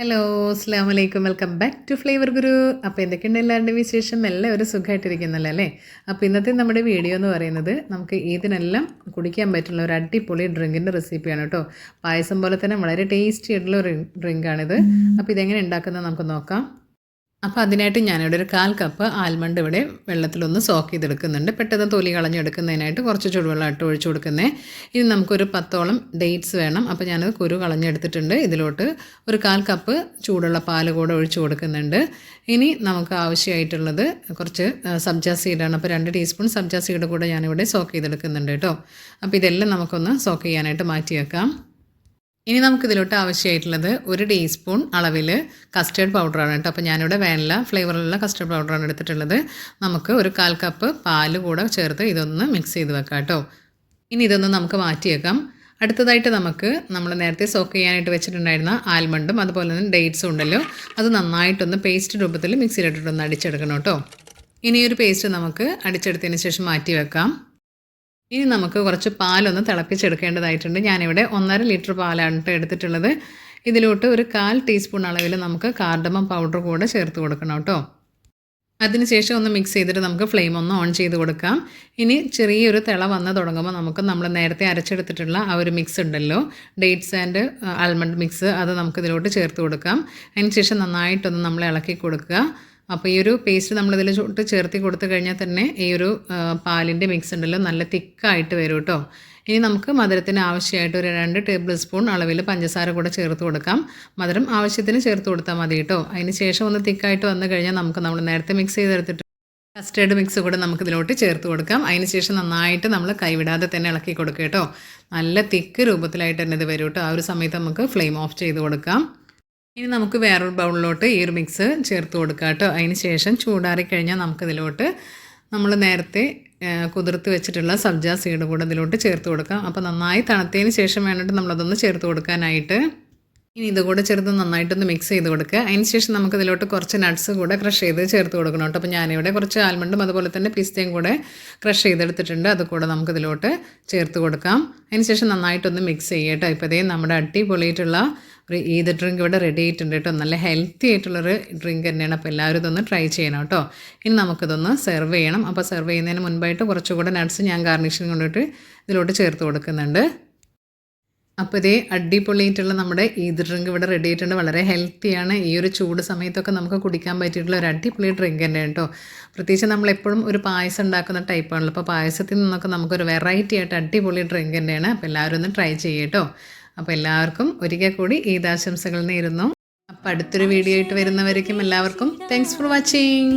Hello അസ്സാം വലൈക്കും welcome back to flavour Guru അപ്പോൾ എന്തൊക്കെയുണ്ട് എല്ലാവരുടെയും വിശേഷം? ഒരു സുഖമായിട്ടിരിക്കുന്നല്ലോ അല്ലേ? അപ്പോൾ ഇന്നത്തെ നമ്മുടെ വീഡിയോ എന്ന് പറയുന്നത് നമുക്ക് ഇതിനെല്ലാം കുടിക്കാൻ പറ്റുന്ന ഒരു അടിപൊളി ഡ്രിങ്കിന്റെ റെസിപ്പിയാണ് കേട്ടോ. പായസം പോലെ തന്നെ വളരെ ടേസ്റ്റി ആയിട്ടുള്ള ഒരു ഡ്രിങ്കാണിത് അപ്പോൾ ഇതെങ്ങനെ ഉണ്ടാക്കുന്നത് നമുക്ക് നോക്കാം. അപ്പോൾ അതിനായിട്ട് ഞാനിവിടെ ഒരു കാൽ കപ്പ് ആൽമണ്ട് ഇവിടെ വെള്ളത്തിലൊന്ന് സോക്ക് ചെയ്തെടുക്കുന്നുണ്ട്. പെട്ടെന്ന് തൊലി കളഞ്ഞെടുക്കുന്നതിനായിട്ട് കുറച്ച് ചൂടുവെള്ളം ഇട്ട് ഒഴിച്ചു കൊടുക്കുന്നത് ഇനി നമുക്കൊരു പത്തോളം ഡേറ്റ്സ് വേണം. അപ്പോൾ ഞാനത് കുരു കളഞ്ഞെടുത്തിട്ടുണ്ട്. ഇതിലോട്ട് ഒരു കാൽ കപ്പ് ചൂടുള്ള പാൽ കൂടെ ഒഴിച്ചു കൊടുക്കുന്നുണ്ട്. ഇനി നമുക്ക് ആവശ്യമായിട്ടുള്ളത് കുറച്ച് സബ്ജ സീഡാണ്. അപ്പോൾ രണ്ട് ടീസ്പൂൺ സബ്ജ സീഡ് കൂടെ ഞാനിവിടെ സോക്ക് ചെയ്തെടുക്കുന്നുണ്ട് കേട്ടോ. അപ്പോൾ ഇതെല്ലാം നമുക്കൊന്ന് സോക്ക് ചെയ്യാനായിട്ട് മാറ്റി വെക്കാം ഇനി നമുക്കിതിലോട്ട് ആവശ്യമായിട്ടുള്ളത് ഒരു ടീസ്പൂൺ അളവിൽ കസ്റ്റേർഡ് പൗഡറാണ് കേട്ടോ. അപ്പോൾ ഞാനിവിടെ വേനല ഫ്ലേവറിലുള്ള കസ്റ്റേർഡ് പൗഡറാണ് എടുത്തിട്ടുള്ളത്. നമുക്ക് ഒരു കാൽ കപ്പ് പാൽ കൂടെ ചേർത്ത് ഇതൊന്ന് മിക്സ് ചെയ്ത് വെക്കാം കേട്ടോ. ഇനി ഇതൊന്ന് നമുക്ക് മാറ്റിയേക്കാം. അടുത്തതായിട്ട് നമുക്ക് നമ്മൾ നേരത്തെ സോക്ക് ചെയ്യാനായിട്ട് വെച്ചിട്ടുണ്ടായിരുന്ന ആൽമണ്ടും അതുപോലെ തന്നെ ഡേറ്റ്സും ഉണ്ടല്ലോ. അത് നന്നായിട്ടൊന്ന് പേസ്റ്റ് രൂപത്തിൽ മിക്സിയിലിട്ടിട്ടൊന്ന് അടിച്ചെടുക്കണം കേട്ടോ. ഇനി ഒരു പേസ്റ്റ് നമുക്ക് അടിച്ചെടുത്തതിന് ശേഷം മാറ്റി വെക്കാം. ഇനി നമുക്ക് കുറച്ച് പാലൊന്ന് തിളപ്പിച്ചെടുക്കേണ്ടതായിട്ടുണ്ട്. ഞാനിവിടെ ഒന്നര ലിറ്റർ പാലാണ് കേട്ടോ എടുത്തിട്ടുള്ളത്. ഇതിലോട്ട് ഒരു കാൽ ടീസ്പൂൺ അളവിൽ നമുക്ക് കാർഡമം പൗഡർ കൂടെ ചേർത്ത് കൊടുക്കണം കേട്ടോ അതിനുശേഷം ഒന്ന് മിക്സ് ചെയ്തിട്ട് നമുക്ക് ഫ്ലെയിം ഒന്ന് ഓൺ ചെയ്ത് കൊടുക്കാം. ഇനി ചെറിയൊരു തിള വന്ന് തുടങ്ങുമ്പോൾ നമുക്ക് നമ്മൾ നേരത്തെ അരച്ചെടുത്തിട്ടുള്ള ആ ഒരു മിക്സ് ഉണ്ടല്ലോ. ഡേറ്റ്സ് ആൻഡ് ആൽമണ്ട് മിക്സ് അത് നമുക്ക് ഇതിലോട്ട് ചേർത്ത് കൊടുക്കാം. അതിനുശേഷം നന്നായിട്ടൊന്ന് നമ്മൾ ഇളക്കി കൊടുക്കുക. അപ്പോൾ ഈ ഒരു പേസ്റ്റ് നമ്മളിതിൽ ചുട്ട് ചേർത്തി കൊടുത്തു കഴിഞ്ഞാൽ തന്നെ ഈ ഒരു പാലിന്റെ മിക്സ് ഉണ്ടല്ലോ നല്ല തിക്കായിട്ട് വരും കേട്ടോ ഇനി നമുക്ക് മധുരത്തിന് ആവശ്യമായിട്ട് ഒരു രണ്ട് ടേബിൾ സ്പൂൺ അളവിൽ പഞ്ചസാര കൂടെ ചേർത്ത് കൊടുക്കാം. മധുരം ആവശ്യത്തിന് ചേർത്ത് കൊടുത്താൽ മതി കേട്ടോ അതിന് ശേഷം ഒന്ന് തിക്കായിട്ട് വന്നു കഴിഞ്ഞാൽ നമുക്ക് നമ്മൾ നേരത്തെ മിക്സ് ചെയ്തെടുത്തിട്ട് കസ്റ്റേർഡ് മിക്സ് കൂടെ നമുക്ക് ഇതിലോട്ട് ചേർത്ത് കൊടുക്കാം. അതിന് ശേഷം നന്നായിട്ട് നമ്മൾ കൈവിടാതെ തന്നെ ഇളക്കി കൊടുക്കുക കേട്ടോ നല്ല തിക്ക് രൂപത്തിലായിട്ട് തന്നെ ഇത് വരും കേട്ടോ ആ ഒരു സമയത്ത് നമുക്ക് ഫ്ലെയിം ഓഫ് ചെയ്ത് കൊടുക്കാം. ഇനി നമുക്ക് വേറൊരു ബൗളിലോട്ട് ഈ ഒരു മിക്സ് ചേർത്ത് കൊടുക്കാം കേട്ടോ. അതിന് ശേഷം ചൂടാറി കഴിഞ്ഞാൽ നമുക്കിതിലോട്ട് നമ്മൾ നേരത്തെ കുതിർത്ത് വെച്ചിട്ടുള്ള സബ്ജ സീഡ് കൂടെ ഇതിലോട്ട് ചേർത്ത് കൊടുക്കാം. അപ്പോൾ നന്നായി തണുത്തതിന് ശേഷം വേണ്ടിയിട്ട് നമ്മളതൊന്ന് ചേർത്ത് കൊടുക്കാനായിട്ട് ഇനി ഇതുകൂടെ ചേർത്ത് നന്നായിട്ടൊന്ന് മിക്സ് ചെയ്ത് കൊടുക്കുക. അതിന് ശേഷം നമുക്ക് കുറച്ച് നട്ട്സ് കൂടെ ക്രഷ് ചെയ്ത് ചേർത്ത് കൊടുക്കണം കേട്ടോ. അപ്പോൾ ഞാനിവിടെ കുറച്ച് ആൽമണ്ടും അതുപോലെ തന്നെ പിസ്തയും കൂടെ ക്രഷ് ചെയ്തെടുത്തിട്ടുണ്ട്. അത് കൂടെ നമുക്കിതിലോട്ട് ചേർത്ത് കൊടുക്കാം. അതിന് ശേഷം നന്നായിട്ടൊന്ന് മിക്സ് ചെയ്യട്ടോ ഇപ്പോൾ ഇതേ നമ്മുടെ അടിപൊളിയായിട്ടുള്ള ഈദ് ഡ്രിങ്ക് ഇവിടെ റെഡി ആയിട്ടുണ്ട് കേട്ടോ നല്ല ഹെൽത്തി ആയിട്ടുള്ളൊരു ഡ്രിങ്ക് തന്നെയാണ്. അപ്പോൾ എല്ലാവരും ഇതൊന്ന് ട്രൈ ചെയ്യണം കേട്ടോ ഇനി നമുക്കിതൊന്ന് സെർവ് ചെയ്യണം. അപ്പോൾ സെർവ് ചെയ്യുന്നതിന് മുൻപായിട്ട് കുറച്ചുകൂടെ നട്ട്സ് ഞാൻ ഗാർണിഷിങ് കൊണ്ടിട്ട് ഇതിലോട്ട് ചേർത്ത് കൊടുക്കുന്നുണ്ട്. അപ്പോൾ ഇതേ അടിപൊളിയായിട്ടുള്ള നമ്മുടെ ഈ ഡ്രിങ്ക് ഇവിടെ റെഡി ആയിട്ടുണ്ട്. വളരെ ഹെൽത്തിയാണ് ഈ ഒരു ചൂട് സമയത്തൊക്കെ നമുക്ക് കുടിക്കാൻ പറ്റിയിട്ടുള്ള ഒരു അടിപൊളി ഡ്രിങ്ക് തന്നെ കേട്ടോ പ്രത്യേകിച്ച് നമ്മളെപ്പോഴും ഒരു പായസം ഉണ്ടാക്കുന്ന ടൈപ്പാണല്ലോ അപ്പോൾ പായസത്തിൽ നിന്നൊക്കെ നമുക്കൊരു വെറൈറ്റി ആയിട്ട് അടിപൊളി ഡ്രിങ്ക് തന്നെയാണ്. അപ്പോൾ എല്ലാവരും ഒന്ന് ട്രൈ ചെയ്യട്ടോ അപ്പോൾ എല്ലാവർക്കും ഒരിക്കൽ കൂടി ഈദാശംസകൾ നേരുന്നു. അപ്പോൾ അടുത്തൊരു വീഡിയോ ആയിട്ട് വരുന്നവരേക്കും എല്ലാവർക്കും താങ്ക്സ് ഫോർ വാച്ചിങ്